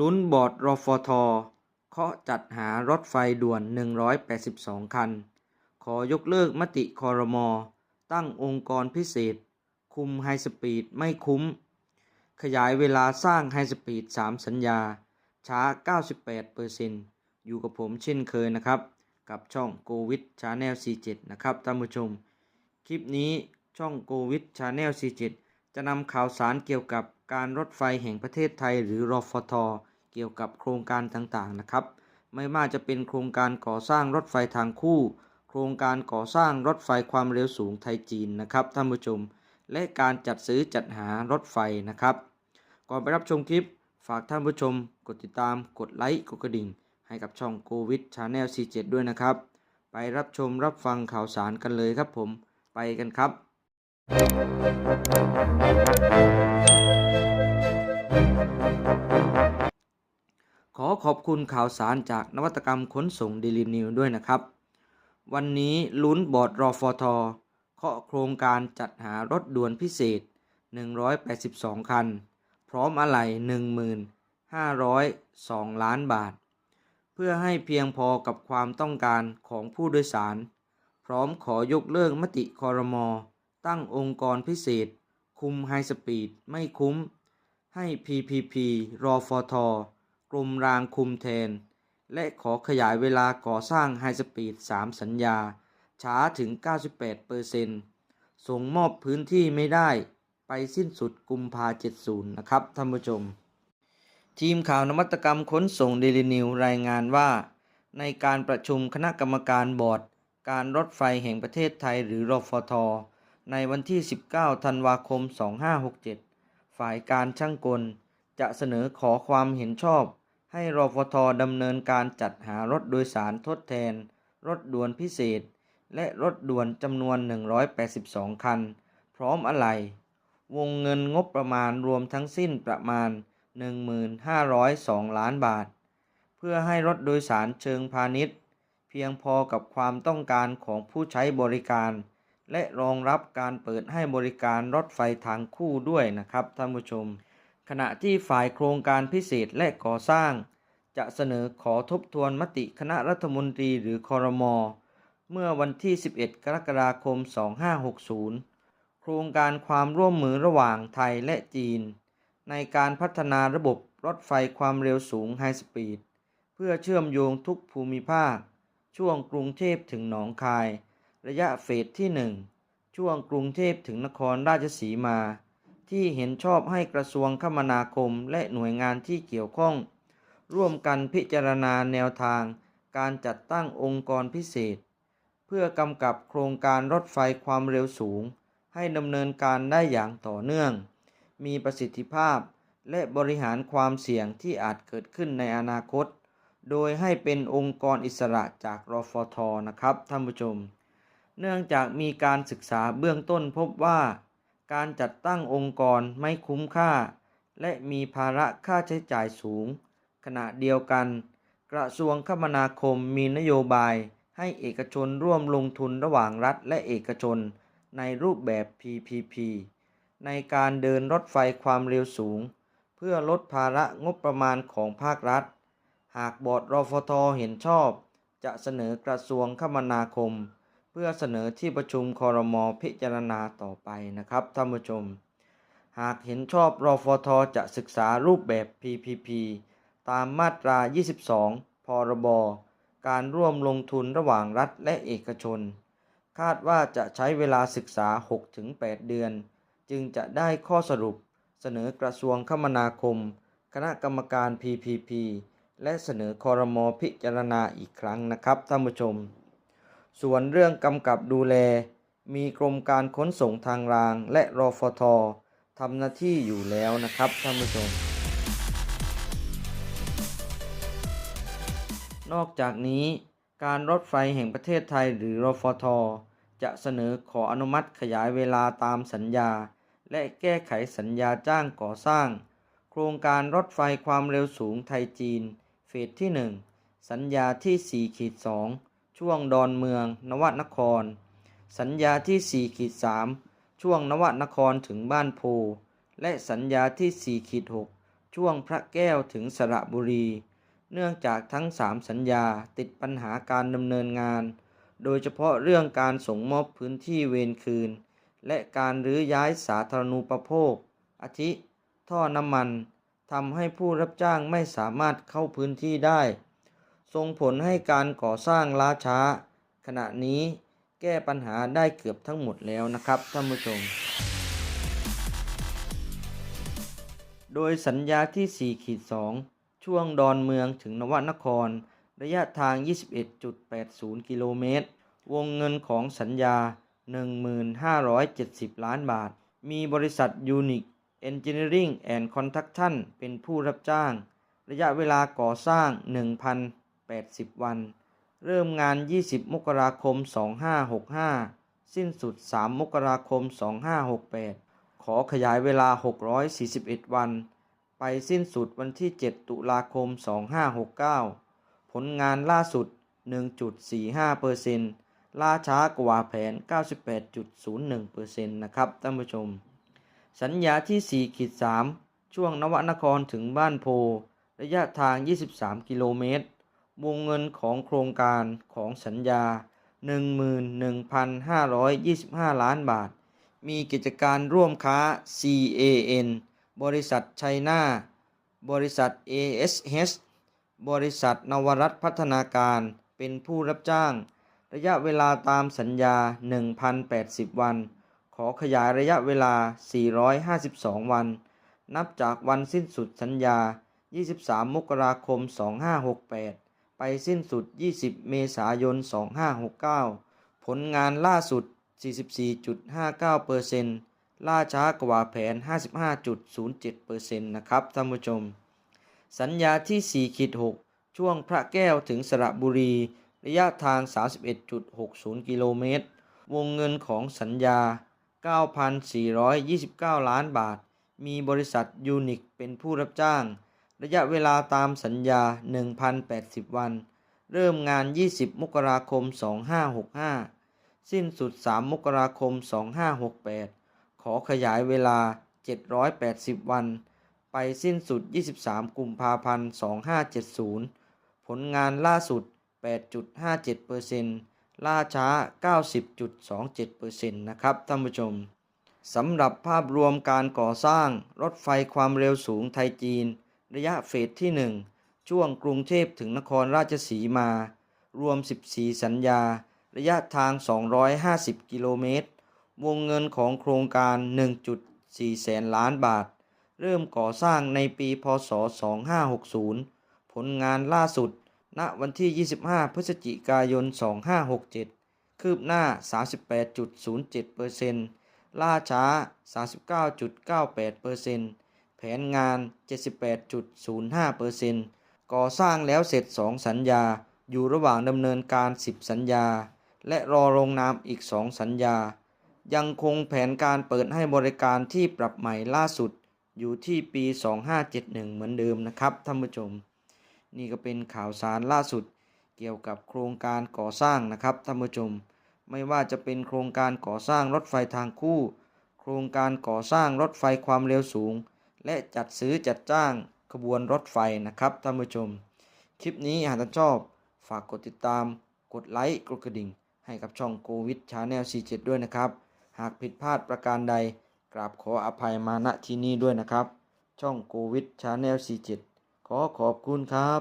ลุ้นบอร์ดรฟทเคาะจัดหารถไฟด่วน 182 คัน ขอยกเลิกมติคอรมอ ตั้งองค์กรพิเศษ คุมไฮสปีดไม่คุ้ม ขยายเวลาสร้างไฮสปีด 3 สัญญา ช้า 98%อยู่กับผมเช่นเคยนะครับ กับช่องโกวิดชาแนล C7 นะครับท่านผู้ชม คลิปนี้ช่องโกวิดชาแนล C7 จะนำข่าวสารเกี่ยวกับการรถไฟแห่งประเทศไทยหรือรฟท เกี่ยวกับโครงการต่างๆนะครับ ไม่ว่าจะเป็นโครงการก่อสร้างรถไฟทางคู่ โครงการก่อสร้างรถไฟความเร็วสูงไทยจีนนะครับท่านผู้ชม และการจัดซื้อจัดหารถไฟนะครับ ก่อนไปรับชมคลิป ฝากท่านผู้ชม กดติดตามกดไลค์กดกระดิ่ง ให้กับช่องโควิดชาแนล C7 ด้วยนะครับ ไปรับชมรับฟังข่าวสารกันเลยครับผม ไปกันครับ ขอขอบคุณข่าวสารจากนวัตกรรมขนส่ง Daily New ด้วยนะครับ วันนี้ลุ้นบอร์ดรอฟทเคาะโครงการจัดหารถด่วนพิเศษ 182 คัน พร้อมอะไหล่1502 ล้านบาท เพื่อให้เพียงพอกับความต้องการของผู้โดยสาร พร้อมขอยกเลิกมติคอรมอ ตั้งองค์กรพิเศษ คุมไฮสปีดไม่คุ้ม ให้ PPP รอฟท กรมรางคุมแทน และขอขยายเวลาก่อสร้างไฮสปีด 3 สัญญา ช้าถึง 98%ส่งมอบพื้นที่ไม่ได้ไปสิ้นสุดกุมภา70 นะครับท่านผู้ชม ทีมข่าวนวัตกรรมขนส่งเดลินิวรายงานว่า ในการประชุมคณะกรรมการบอร์ด การรถไฟแห่งประเทศไทยหรือรฟท ในวันที่ 19 ธันวาคม 2567 ฝ่ายการช่างกล จะเสนอขอความเห็นชอบ ให้รฟทดำเนินการจัดหารถโดยสารทดแทน รถด่วนพิเศษ และรถด่วนจำนวน 182 คัน พร้อมอะไหล่วงเงินงบประมาณรวมทั้งสิ้นประมาณ 1502 ล้านบาท เพื่อให้รถโดยสารเชิงพาณิชย์ เพียงพอกับความต้องการของผู้ใช้บริการ และรองรับการเปิดให้บริการรถไฟทางคู่ด้วยนะครับท่านผู้ชม ขณะที่ฝ่ายโครงการพิเศษและก่อสร้าง จะเสนอขอทบทวนมติคณะรัฐมนตรีหรือคอรมอเมื่อวันที่ 11 กรกฎาคม 2560 โครงการความร่วมมือระหว่างไทยและจีน ในการพัฒนาระบบรถไฟความเร็วสูงไฮสปีดเพื่อเชื่อมโยงทุกภูมิภาค ช่วงกรุงเทพถึงหนองคาย ระยะเฟสที่ 1 ช่วงกรุงเทพถึงนครราชสีมา ที่เห็นชอบให้กระทรวงคมนาคมและหน่วยงานที่เกี่ยวข้อง ร่วมกันพิจารณาแนวทาง การจัดตั้งองค์กรพิเศษ เพื่อกำกับโครงการรถไฟความเร็วสูง ให้ดำเนินการได้อย่างต่อเนื่อง มีประสิทธิภาพและบริหารความเสี่ยงที่อาจเกิดขึ้นในอนาคต โดยให้เป็นองค์กรอิสระจากรฟทนะครับท่านผู้ชม เนื่องจากมีการศึกษาเบื้องต้นพบว่า การจัดตั้งองค์กรไม่คุ้มค่า และมีภาระค่าใช้จ่ายสูง ขณะเดียวกัน กระทรวงคมนาคมมีนโยบายให้เอกชนร่วมลงทุนระหว่างรัฐและเอกชนในรูปแบบ PPP ในการเดินรถไฟความเร็วสูง เพื่อลดภาระงบประมาณของภาครัฐ หากบอร์ดรฟทเห็นชอบ จะเสนอกระทรวงคมนาคม เพื่อเสนอที่ประชุมคอรมอพิจารณาต่อไปนะครับท่านผู้ชม หากเห็นชอบรอฟทจะศึกษารูปแบบ PPP ตามมาตรา 22 พรบ การร่วมลงทุนระหว่างรัฐและเอกชน คาดว่าจะใช้เวลาศึกษา 6-8 เดือน จึงจะได้ข้อสรุปเสนอกระทรวงคมนาคม คณะกรรมการ PPP และเสนอคอรมอพิจารณาอีกครั้งนะครับท่านผู้ชม ส่วนเรื่องกำกับดูแล มีกรมการขนส่งทางราง และรอฟททำหน้าที่อยู่แล้วนะครับท่านผู้ชม นอกจากนี้ การรถไฟแห่งประเทศไทยหรือรฟทจะเสนอขออนุมัติขยายเวลาตามสัญญา และแก้ไขสัญญาจ้างก่อสร้าง โครงการรถไฟความเร็วสูงไทยจีน เฟสที่ 1 สัญญาที่4ขีด2 ช่วงดอนเมือง นวนคร สัญญาที่ 4 ขีด 3 ช่วงนวนครถึงบ้านโพ และสัญญาที่ 4 ขีด 6 ช่วงพระแก้วถึงสระบุรี เนื่องจากทั้งสามสัญญาติดปัญหาการดำเนินงาน โดยเฉพาะเรื่องการส่งมอบพื้นที่เวรคืน และการรื้อย้ายสาธารณูปโภค อาทิ ท่อน้ำมันทำให้ผู้รับจ้างไม่สามารถเข้าพื้นที่ได้ ส่งผลให้การก่อสร้างล้าช้า ขณะนี้แก้ปัญหาได้เกือบทั้งหมดแล้วนะครับท่านผู้ชม โดยสัญญาที่ 4 ขีด 2 ช่วงดอนเมืองถึงนวนคร ระยะทาง 21.80 กิโลเมตร วงเงินของสัญญา 1570 ล้านบาท มีบริษัทยูนิค Engineering and Construction เป็นผู้รับจ้าง ระยะเวลาก่อสร้าง 80 วัน เริ่มงาน 20 มกราคม 2565 สิ้นสุด 3 มกราคม 2568 ขอขยายเวลา 641 วัน ไปสิ้นสุดวันที่ 7 ตุลาคม 2569 ผลงานล่าสุด 1.45%ล่าช้ากว่าแผน 98.01%นะครับท่านผู้ชม สัญญาที่4ขีด3ช่วงนวนครถึงบ้านโพ ระยะทาง 23 กิโลเมตร วงเงินของโครงการของสัญญา 11,525 ล้านบาท มีกิจการร่วมค้า CAN บริษัทไชน่า บริษัท ASH บริษัทนวรัตพัฒนาการเป็นผู้รับจ้าง ระยะเวลาตามสัญญา 1,080 วัน ขอขยายระยะเวลา 452 วัน นับจากวันสิ้นสุดสัญญา 23 มกราคม 2568 ไปสิ้นสุด 20 เมษายน 2569 ผลงานล่าสุด 44.59%ล่าช้ากว่าแผน 55.07%นะครับท่านผู้ชม สัญญาที่4ขีด6ช่วงพระแก้วถึงสระบุรี ระยะทาง 31.60 กิโลเมตร วงเงินของสัญญา 9,429 ล้านบาท มีบริษัทยูนิคเป็นผู้รับจ้าง ระยะเวลาตามสัญญา 1,080 วัน เริ่มงาน 20 มกราคม 2565 สิ้นสุด 3 มกราคม 2568 ขอขยายเวลา 780 วัน ไปสิ้นสุด 23 กุมภาพันธ์ 2570 ผลงานล่าสุด 8.57%ล่าช้า 90.27%นะครับท่านผู้ชมสำหรับภาพรวมการก่อสร้างรถไฟความเร็วสูงไทยจีน ระยะเฟสที่ 1 ช่วงกรุงเทพถึงนครราชสีมา รวม 14 สัญญา ระยะทาง 250 กิโลเมตร วงเงินของโครงการ 1.4 แสนล้านบาท เริ่มก่อสร้างในปีพศ 2560 ผลงานล่าสุด ณ วันที่ 25 พฤศจิกายน 2567 คืบหน้า 38.07%ล่าช้า 39.98% แผนงาน 78.05%ก่อสร้างแล้วเสร็จ 2 สัญญา อยู่ระหว่างดำเนินการ 10 สัญญา และรอลงนามอีก 2 สัญญา ยังคงแผนการเปิดให้บริการที่ปรับใหม่ล่าสุดอยู่ที่ปี 2571 เหมือนเดิมนะครับท่านผู้ชม นี่ก็เป็นข่าวสารล่าสุดเกี่ยวกับโครงการก่อสร้างนะครับท่านผู้ชม ไม่ว่าจะเป็นโครงการก่อสร้างรถไฟทางคู่ โครงการก่อสร้างรถไฟความเร็วสูง และจัดซื้อจัดจ้างขบวนรถไฟนะครับท่านผู้ชม คลิปนี้หากท่านชอบฝากกดติดตาม กดไลค์กดกระดิ่ง ให้กับช่องโควิดชาแนล47 ด้วยนะครับ หากผิดพลาดประการใด กราบขออภัยมาณที่นี้ด้วยนะครับ ช่องโควิดชาแนล47 ขอขอบคุณครับ